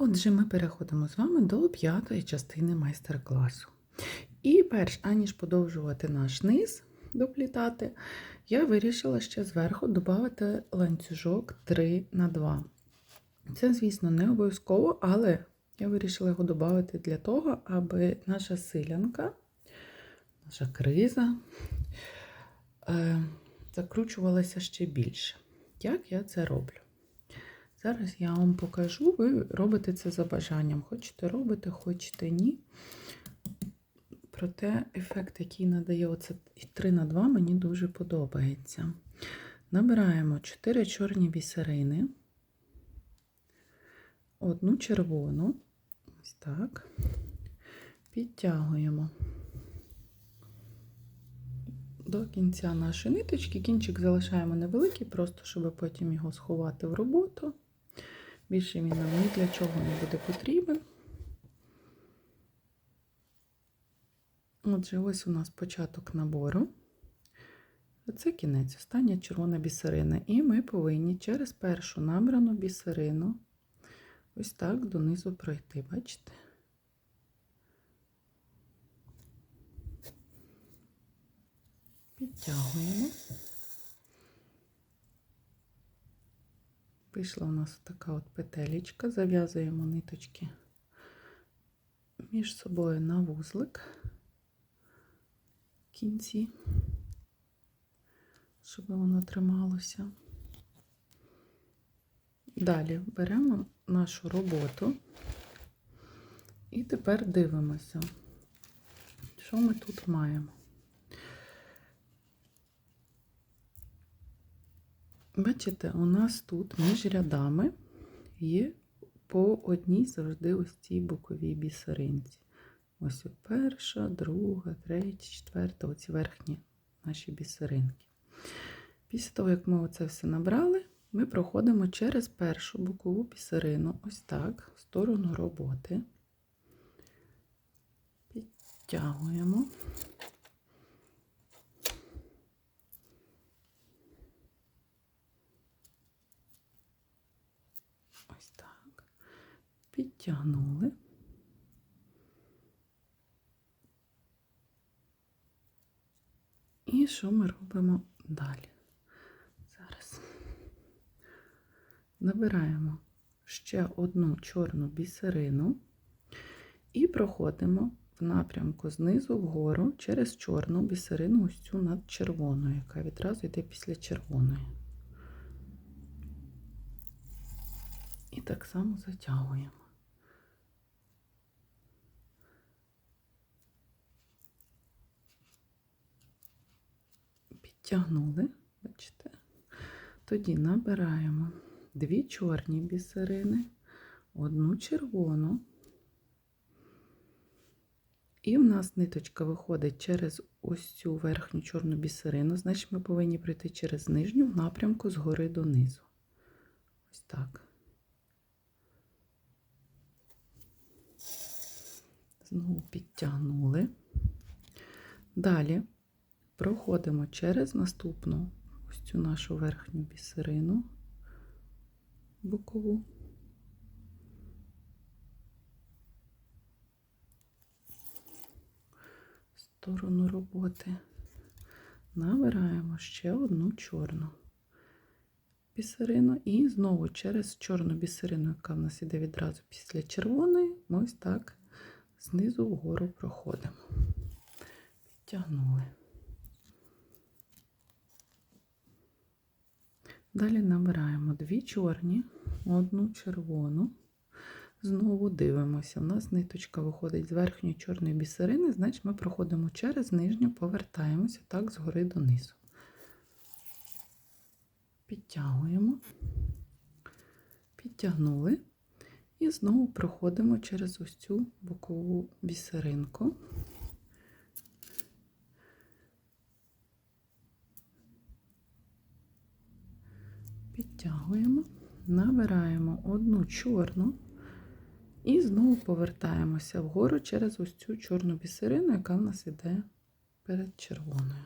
Отже, ми переходимо з вами до п'ятої частини майстер-класу. І перш аніж подовжувати наш низ, доплітати, я вирішила ще зверху додати ланцюжок 3 на 2. Це, звісно, не обов'язково, але я вирішила його додати для того, аби наша силянка, наша криза е, закручувалася ще більше. Як я це роблю? Зараз я вам покажу, ви робите це за бажанням. Хочете робите, хочете ні. Проте ефект, який надає оце 3 на 2, мені дуже подобається. Набираємо 4 чорні бісерини, одну червону, ось так, підтягуємо до кінця нашої ниточки. Кінчик залишаємо невеликий, просто щоб потім його сховати в роботу. Більше він нам ні для чого не буде потрібен. Отже, ось у нас початок набору. Це кінець, остання червона бісерина. І ми повинні через першу набрану бісерину ось так донизу пройти, бачите? Підтягуємо. Вийшла у нас така от петелечка, зав'язуємо ниточки між собою на вузлик в кінці, щоб воно трималося. Далі беремо нашу роботу і тепер дивимося, що ми тут маємо. Бачите, у нас тут між рядами є по одній завжди ось цій боковій бісеринці. Ось перша, друга, третя, четверта, оці верхні наші бісеринки. Після того, як ми оце все набрали, ми проходимо через першу бокову бісерину, ось так, в сторону роботи. Підтягуємо. Ось так. Підтягнули. І що ми робимо далі? Зараз набираємо ще одну чорну бісерину і проходимо в напрямку знизу вгору через чорну бісерину, ось цю над червоною, яка відразу йде після червоної. І так само затягуємо. Підтягнули, бачите? Тоді набираємо дві чорні бісерини, одну червону. І в нас ниточка виходить через ось цю верхню чорну бісерину, значить ми повинні пройти через нижню в напрямку згори донизу. Ось так. Знову підтягнули. Далі проходимо через наступну ось цю нашу верхню бісерину бокову. Сторону роботи. Набираємо ще одну чорну бісерину і знову через чорну бісерину, яка в нас іде відразу після червоної, ми ось так знизу вгору проходимо. Підтягнули. Далі набираємо дві чорні, одну червону. Знову дивимося. У нас ниточка виходить з верхньої чорної бісерини, значить ми проходимо через нижню, повертаємося так згори донизу. Підтягуємо, підтягнули. І знову проходимо через ось цю бокову бісеринку. Підтягуємо, набираємо одну чорну і знову повертаємося вгору через ось цю чорну бісерину, яка в нас іде перед червоною.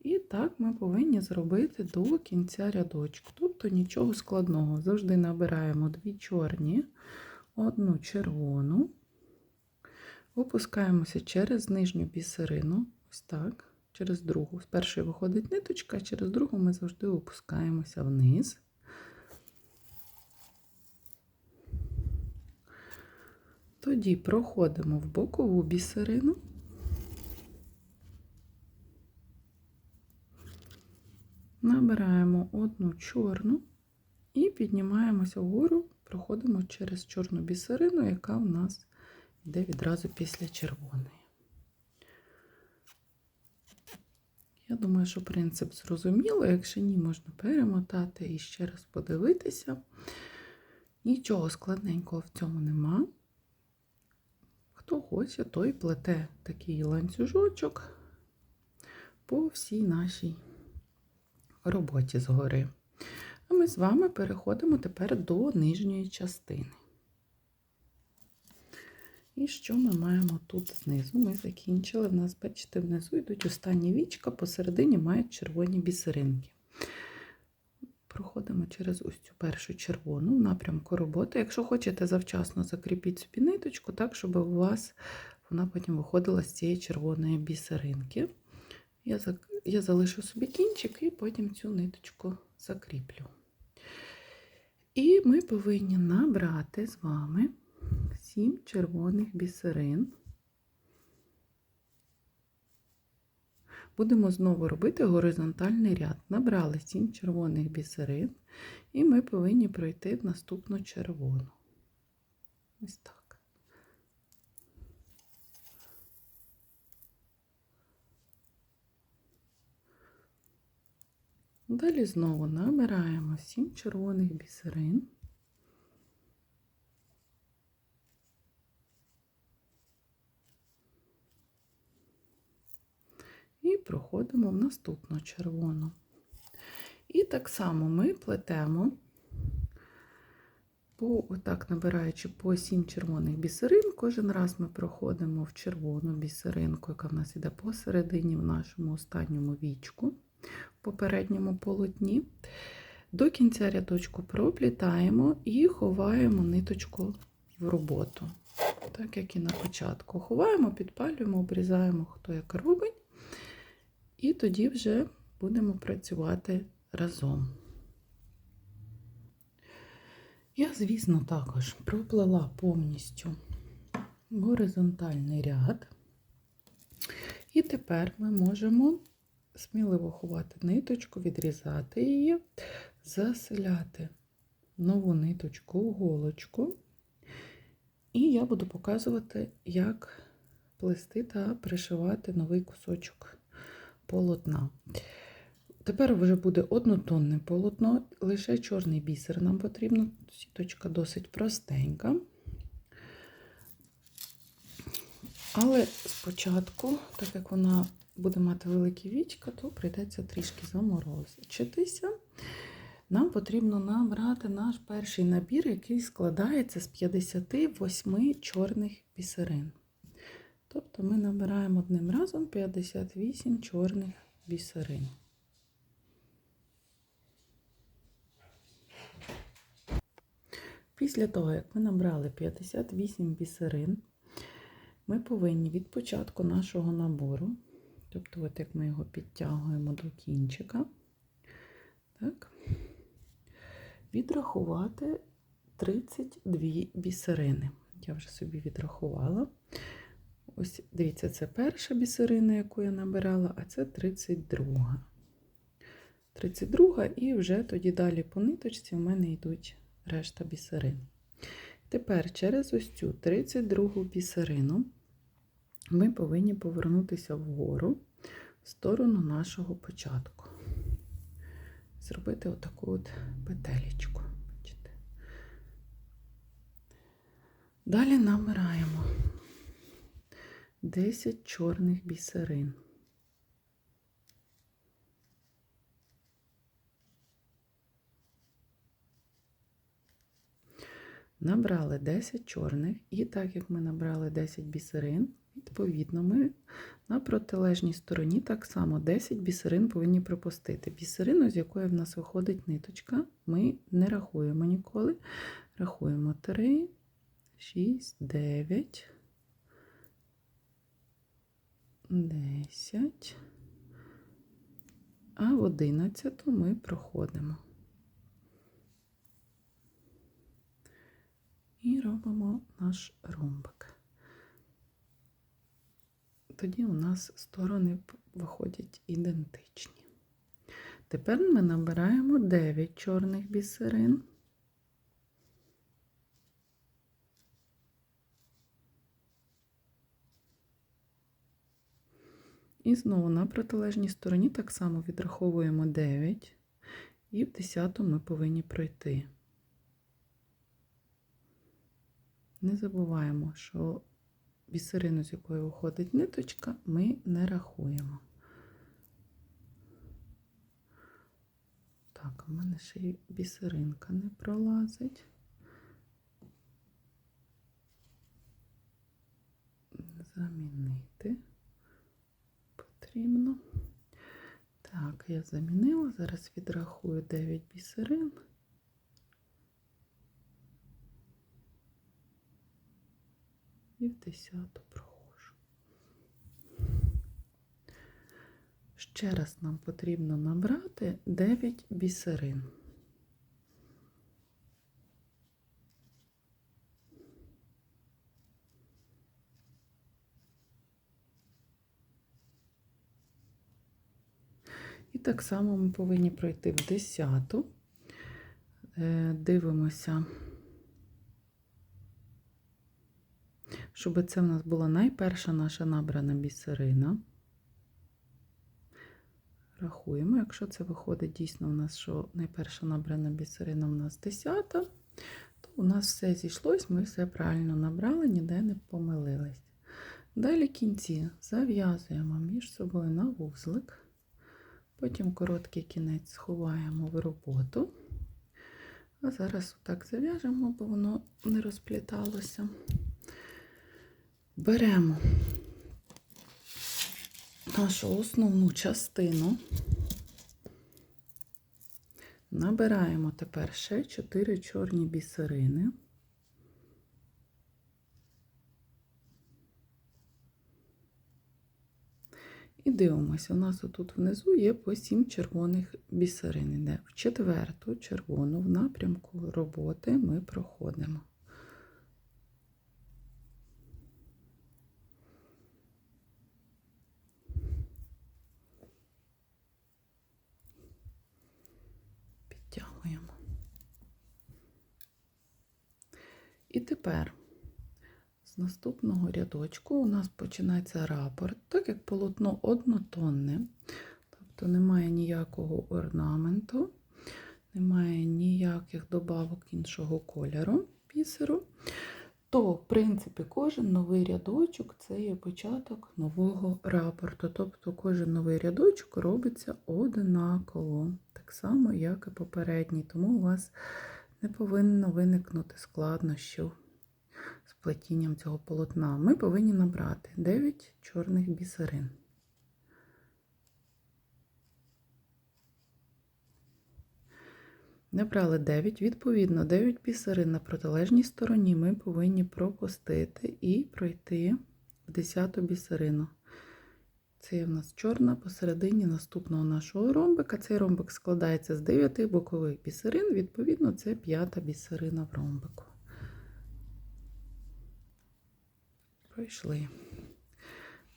І так ми повинні зробити до кінця рядочку. Тобто нічого складного. Завжди набираємо дві чорні, одну червону, опускаємося через нижню бісерину, ось так, через другу. З першої виходить ниточка, а через другу ми завжди опускаємося вниз. Тоді проходимо в бокову бісерину. Набираємо одну чорну і піднімаємося вгору, проходимо через чорну бісерину, яка в нас йде відразу після червоної. Я думаю, що принцип зрозуміло. Якщо ні, можна перемотати і ще раз подивитися. Нічого складненького в цьому нема. Хто хоче, той плете такий ланцюжочок по всій нашій роботі згори. А ми з вами переходимо тепер до нижньої частини. І що ми маємо тут знизу? Ми закінчили. В нас, бачите, внизу йдуть останні вічка, посередині мають червоні бісеринки. Проходимо через ось цю першу червону в напрямку роботи. Якщо хочете, завчасно закріпіть собі ниточку, так, щоб у вас вона потім виходила з цієї червоної бісеринки. Я я залишу собі кінчик і потім цю ниточку закріплю. І ми повинні набрати з вами 7 червоних бісерин. Будемо знову робити горизонтальний ряд. Набрали 7 червоних бісерин, і ми повинні пройти в наступну червону. Ось так. Далі знову набираємо 7 червоних бісерин. І проходимо в наступну червону. І так само ми плетемо, по, отак набираючи по 7 червоних бісерин, кожен раз ми проходимо в червону бісеринку, яка в нас іде посередині в нашому останньому вічку в попередньому полотні. До кінця рядочку проплітаємо і ховаємо ниточку в роботу. Так як і на початку. Ховаємо, підпалюємо, обрізаємо, хто як робить. І тоді вже будемо працювати разом. Я, звісно, також проплела повністю горизонтальний ряд. І тепер ми можемо сміливо ховати ниточку, відрізати її, заселяти нову ниточку голочку. І я буду показувати, як плести та пришивати новий кусочок полотна. Тепер вже буде однотонне полотно, лише чорний бісер нам потрібно. Сіточка досить простенька. Але спочатку, так як вона буде мати великі вічка, то прийдеться трішки заморозитися. Нам потрібно набрати наш перший набір, який складається з 58 чорних бісерин. Тобто ми набираємо одним разом 58 чорних бісерин. Після того, як ми набрали 58 бісерин, ми повинні від початку нашого набору Тобто, от як ми його підтягуємо до кінчика, так, відрахувати 32 бісерини. Я вже собі відрахувала. Ось, дивіться, це перша бісерина, яку я набирала, а це 32. 32 і вже тоді далі по ниточці в мене йдуть решта бісерин. Тепер через ось цю 32 бісерину ми повинні повернутися вгору в сторону нашого початку. Зробити отаку от петелечку. Бачите? Далі набираємо 10 чорних бісерин. Набрали 10 чорних, і так як ми набрали 10 бісерин, Відповідно, ми на протилежній стороні так само 10 бісерин повинні пропустити. Бісерину, з якої в нас виходить ниточка, ми не рахуємо ніколи. Рахуємо 3, 6, 9, 10. А в 11 ми проходимо. І робимо наш ромбик. Тоді у нас сторони виходять ідентичні. Тепер ми набираємо 9 чорних бісерин. І знову на протилежній стороні так само відраховуємо 9, і в 10 ми повинні пройти. Не забуваємо, що бісерину, з якої виходить ниточка, ми не рахуємо. Так, у мене ще й бісеринка не пролазить. Замінити потрібно. Так, я замінила, зараз відрахую 9 бісерин. І в десяту прохожу. Ще раз нам потрібно набрати 9 бісерин. І так само ми повинні пройти в десяту. Е, дивимося, щоб це в нас була найперша наша набрана бісерина. Рахуємо, якщо це виходить дійсно у нас, що найперша набрана бісерина у нас 10, то у нас все зійшлось, ми все правильно набрали, ніде не помилились. Далі кінці зав'язуємо між собою на вузлик. Потім короткий кінець сховаємо в роботу. А зараз отак зав'яжемо, бо воно не розпліталося. Беремо нашу основну частину, набираємо тепер ще 4 чорні бісерини. І дивимося, у нас тут внизу є по 7 червоних бісерин. Іде. В четверту червону в напрямку роботи ми проходимо. Підтягуємо. І тепер з наступного рядочку у нас починається рапорт, так як полотно однотонне, тобто немає ніякого орнаменту, немає ніяких добавок іншого кольору бісеру, то, в принципі, кожен новий рядочок це є початок нового рапорту. Тобто кожен новий рядочок робиться однаково, так само, як і попередній, тому у вас не повинно виникнути складнощів плетінням цього полотна. Ми повинні набрати 9 чорних бісерин. Набрали 9, відповідно, 9 бісерин на протилежній стороні ми повинні пропустити і пройти в 10 бісерину. Це в нас чорна посередині наступного нашого ромбика. Цей ромбик складається з 9 бокових бісерин, відповідно, це п'ята бісерина в ромбику. Пройшли.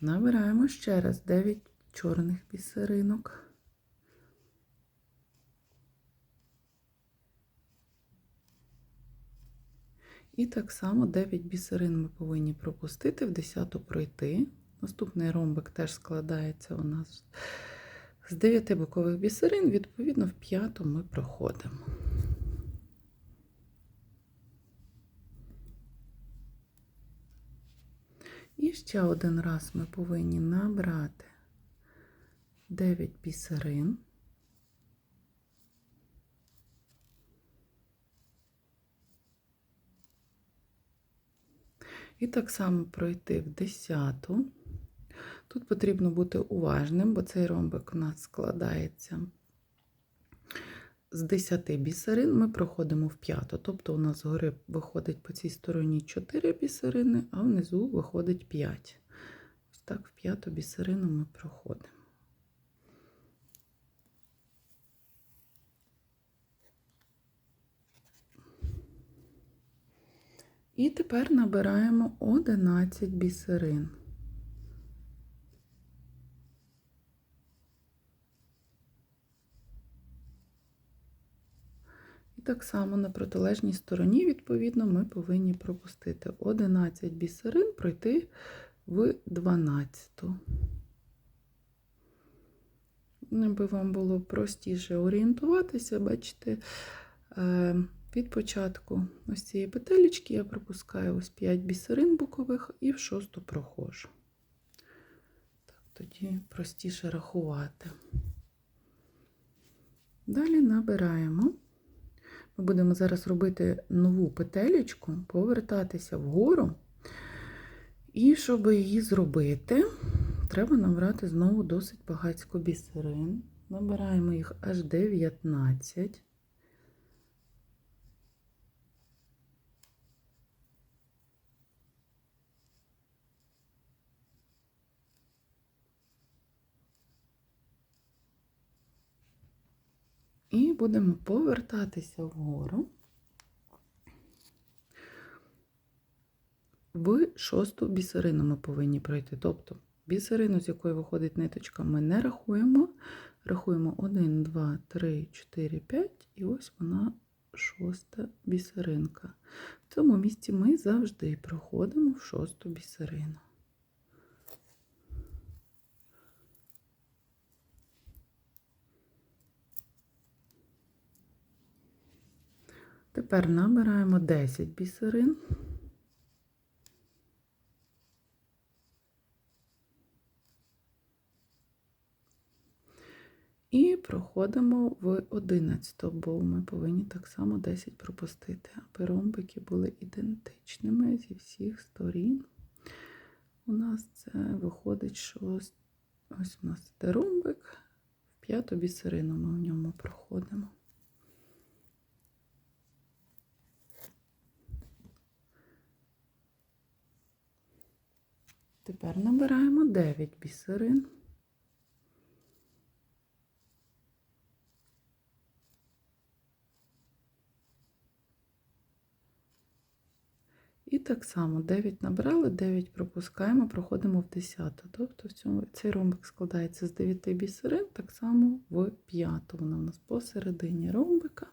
Набираємо ще раз 9 чорних бісеринок. І так само 9 бісерин ми повинні пропустити, в 10 пройти. Наступний ромбик теж складається у нас з 9 бокових бісерин, відповідно, в п'яту ми проходимо. І ще один раз ми повинні набрати 9 бісерин. І так само пройти в десяту. Тут потрібно бути уважним, бо цей ромбик у нас складається з 10 бісерин. Ми проходимо в п'яту. Тобто у нас згори виходить по цій стороні 4 бісерини, а внизу виходить 5. Ось так в п'яту бісерину ми проходимо. І тепер набираємо 11 бісерин. І так само на протилежній стороні, відповідно, ми повинні пропустити 11 бісерин, пройти в 12. Аби вам було простіше орієнтуватися, бачите, е, від початку ось цієї петелечки я пропускаю ось 5 бісерин бокових і в шосту проходжу. Так, тоді простіше рахувати. Далі набираємо. Ми будемо зараз робити нову петелечку, повертатися вгору. І щоб її зробити, треба набрати знову досить багацько бісерин. Набираємо їх аж 19. І будемо повертатися вгору в шосту бісерину ми повинні пройти. Тобто бісерину, з якої виходить ниточка, ми не рахуємо. Рахуємо 1, 2, 3, 4, 5, і ось вона шоста бісеринка. В цьому місці ми завжди проходимо в шосту бісерину. Тепер набираємо 10 бісерин. І проходимо в 11, бо ми повинні так само 10 пропустити, аби ромбики були ідентичними зі всіх сторін. У нас це виходить, що ось, ось у нас іде ромбик, в п'яту бісерину ми в ньому проходимо. Тепер набираємо 9 бісерин. І так само 9 набрали, 9 пропускаємо, проходимо в 10. Тобто в цьому, цей ромбик складається з 9 бісерин, так само в 5. Вона у нас посередині ромбика.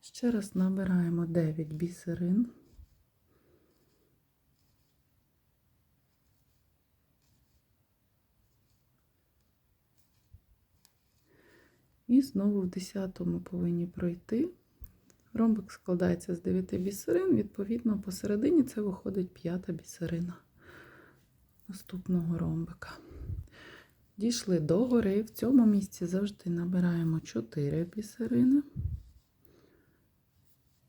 Ще раз набираємо 9 бісерин. І знову в 10 ми повинні пройти. Ромбик складається з 9 бісерин, відповідно, посередині це виходить п'ята бісерина наступного ромбика. Дійшли до гори, в цьому місці завжди набираємо 4 бісерини.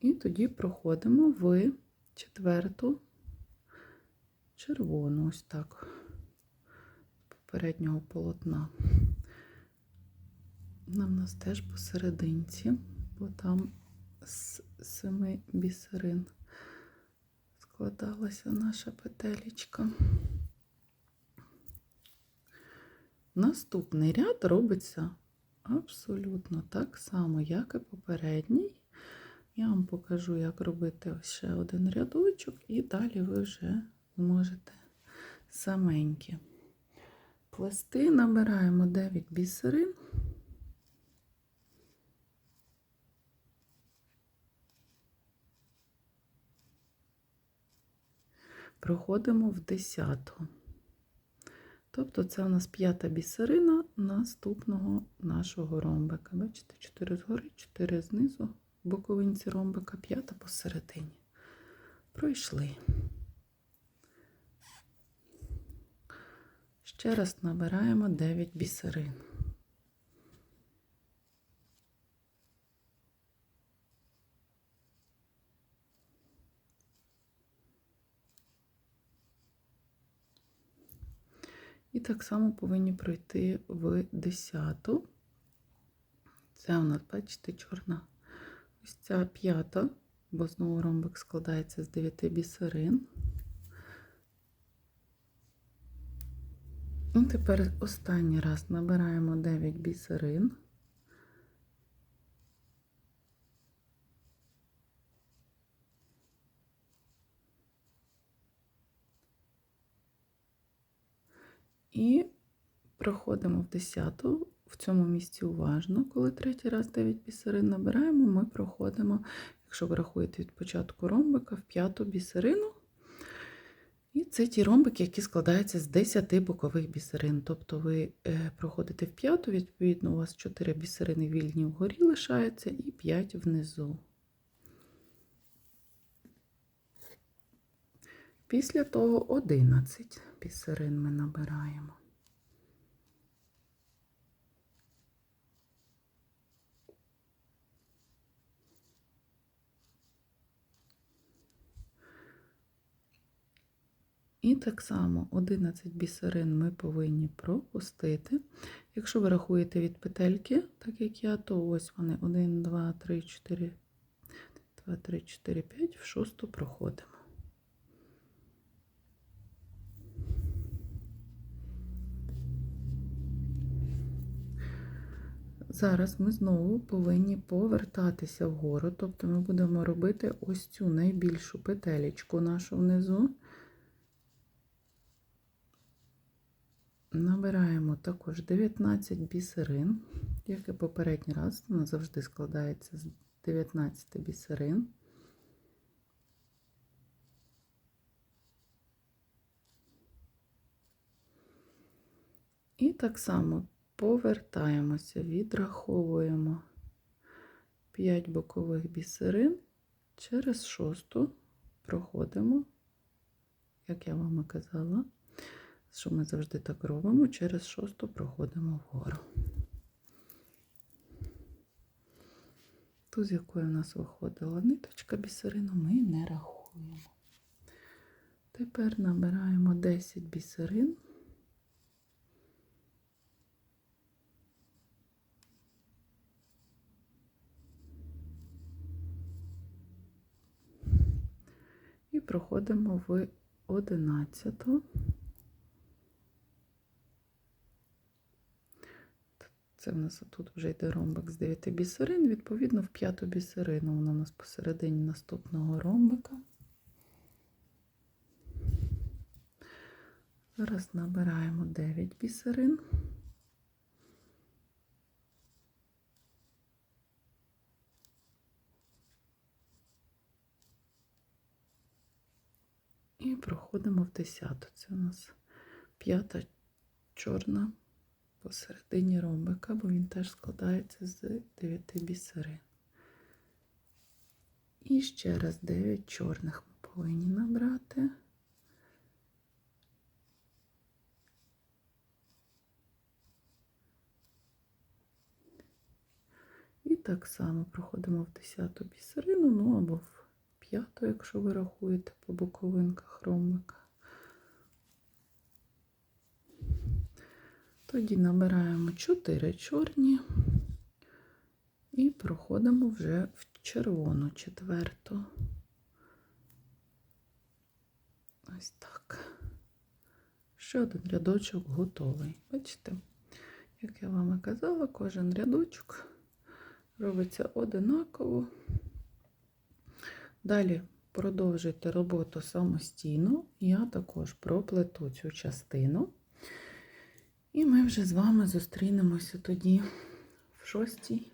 І тоді проходимо в четверту червону, ось так, попереднього полотна. В нас теж посерединці, бо там з семи бісерин складалася наша петелечка. Наступний ряд робиться абсолютно так само, як і попередній. Я вам покажу, як робити ще один рядочок, і далі ви вже зможете саменькі. Плести набираємо 9 бісерин. Проходимо в десяту. Тобто це у нас п'ята бісерина наступного нашого ромбика. Бачите, 4 згори, 4 знизу, боковинці ромбика, п'ята посередині. Пройшли. Ще раз набираємо 9 бісерин. І так само повинні пройти в десяту. Це у нас, бачите, чорна. Ось ця п'ята, бо знову ромбик складається з 9 бісерин. І тепер останній раз набираємо 9 бісерин. І проходимо в десяту. В цьому місці уважно, коли третій раз 9 бісерин набираємо, ми проходимо, якщо ви рахуєте від початку ромбика, в п'яту бісерину. І це ті ромбики, які складаються з 10 бокових бісерин. Тобто ви е, проходите в п'яту, відповідно, у вас 4 бісерини вільні вгорі лишаються і 5 внизу. Після того 11 бісерин ми набираємо. І так само 11 бісерин ми повинні пропустити. Якщо ви рахуєте від петельки, так як я, то ось вони 1, 2, 3, 4, 2, 3, 4, 5, в шосту проходимо. Зараз ми знову повинні повертатися вгору, тобто ми будемо робити ось цю найбільшу петелечку нашу внизу. Набираємо також 19 бісерин, як і попередній раз, вона завжди складається з 19 бісерин. І так само повертаємося, відраховуємо 5 бокових бісерин, через шосту проходимо, як я вам і казала що ми завжди так робимо, через шосту проходимо вгору. Ту, з якої в нас виходила ниточка бісерину, ми не рахуємо. Тепер набираємо 10 бісерин. Проходимо в одинадцяту. Це в нас тут вже йде ромбик з 9 бісерин, відповідно, в п'яту бісерину вона у нас посередині наступного ромбика. Зараз набираємо 9 бісерин. Проходимо в десяту. Це у нас п'ята чорна посередині ромбика, бо він теж складається з 9 бісерин. І ще раз 9 чорних ми повинні набрати. І так само проходимо в 10 бісерину, ну або в 5, якщо ви рахуєте по боковинках ромбика. Тоді набираємо 4 чорні і проходимо вже в червону четверту. Ось так. Ще один рядочок готовий. Бачите, як я вам і казала, кожен рядочок робиться одинаково. Далі продовжуйте роботу самостійно. Я також проплету цю частину. І ми вже з вами зустрінемося тоді в шостій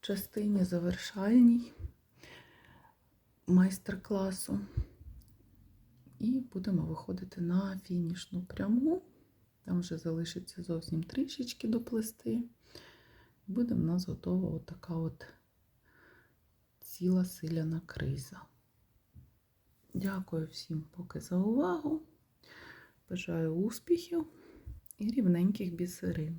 частині завершальній майстер-класу. І будемо виходити на фінішну пряму. Там вже залишиться зовсім трішечки доплести. Буде в нас готова отака от ціла силяна криза. Дякую всім поки за увагу. Бажаю успіхів і рівненьких бісерин.